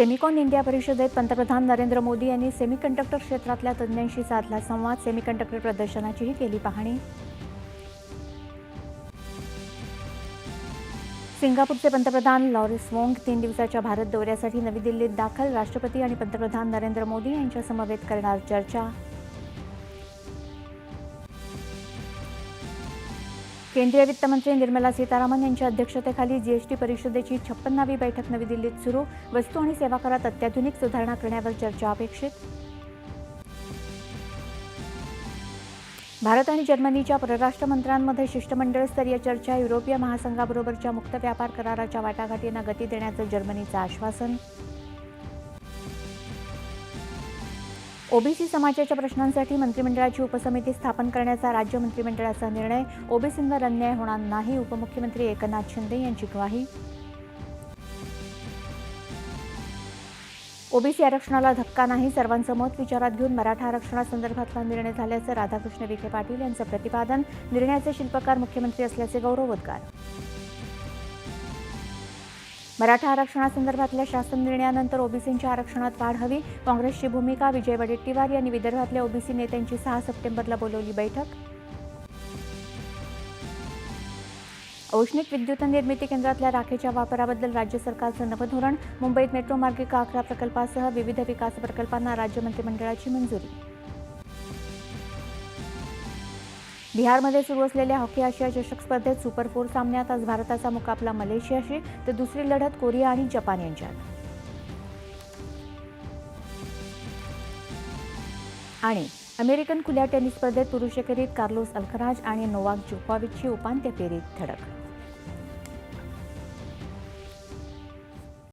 Semicon India परिषदेत पंतप्रधान नरेंद्र मोदी यांनी सेमीकंडक्टर क्षेत्रातल्या तज्ज्ञांशी साधला संवाद. सेमीकंडक्टर प्रदर्शनाचीही केली पाहणी. सिंगापूरचे पंतप्रधान लॉरेस वोंग तीन दिवसाच्या भारत दौऱ्यासाठी नवी दिल्लीत दाखल. राष्ट्रपती आणि पंतप्रधान नरेंद्र मोदी यांच्या समवेत करणार चर्चा. केंद्रीय वित्तमंत्री निर्मला सीतारामन यांच्या अध्यक्षतेखाली जीएसटी परिषदेची छप्पन्नावी बैठक नवी दिल्लीत सुरू. वस्तू आणि सेवा करात अत्याधुनिक सुधारणा करण्यावर चर्चा अपेक्षित. भारत आणि जर्मनीच्या परराष्ट्र मंत्र्यांमध्ये शिष्टमंडळ स्तरीय चर्चा युरोपीय महासंघाबरोबरच्या मुक्त व्यापार कराराच्या वाटाघाटींना गती देण्याचं जर्मनीचं आश्वासन. ओबीसी समाजाच्या प्रश्नांसाठी मंत्रिमंडळाची उपसमिती स्थापन करण्याचा राज्य मंत्रिमंडळाचा निर्णय ओबीसींवर अन्याय होणार नाही उपमुख्यमंत्री एकनाथ शिंदे यांची ग्वाही. ओबीसी आरक्षणाला धक्का नाही सर्वांचं मत विचारात घेऊन मराठा आरक्षणासंदर्भातला निर्णय झाल्याचं राधाकृष्ण विखे पाटील यांचं प्रतिपादन निर्णयाचे शिल्पकार मुख्यमंत्री असल्याचे गौरवोद्गार. मराठा आरक्षणासंदर्भातल्या शासन निर्णयानंतर ओबीसींच्या आरक्षणात वाढ हवी. काँग्रेसची भूमिका विजय वडेट्टीवार यांनी विदर्भातल्या ओबीसी नेत्यांची सहा सप्टेंबरला बोलवली बैठक. औष्णिक विद्युत निर्मिती केंद्रातल्या राखेच्या वापराबद्दल राज्य सरकारचं नवं धोरण. मुंबईत मेट्रो मार्गिका अकरा प्रकल्पासह विविध विकास प्रकल्पांना राज्य मंत्रिमंडळाची मंजुरी. बिहारमध्ये सुरू असलेल्या हॉकी आशिया चषक स्पर्धेत सुपर फोर सामन्यात आज भारताचा मुकाबला मलेशियाशी तर दुसरी लढत कोरिया आणि जपान यांच्यात. आणि अमेरिकन खुल्या टेनिस स्पर्धेत पुरुष एकेरीत कार्लोस अल्खराज आणि नोवाक जोकोविचची उपांत्य फेरीत धडक.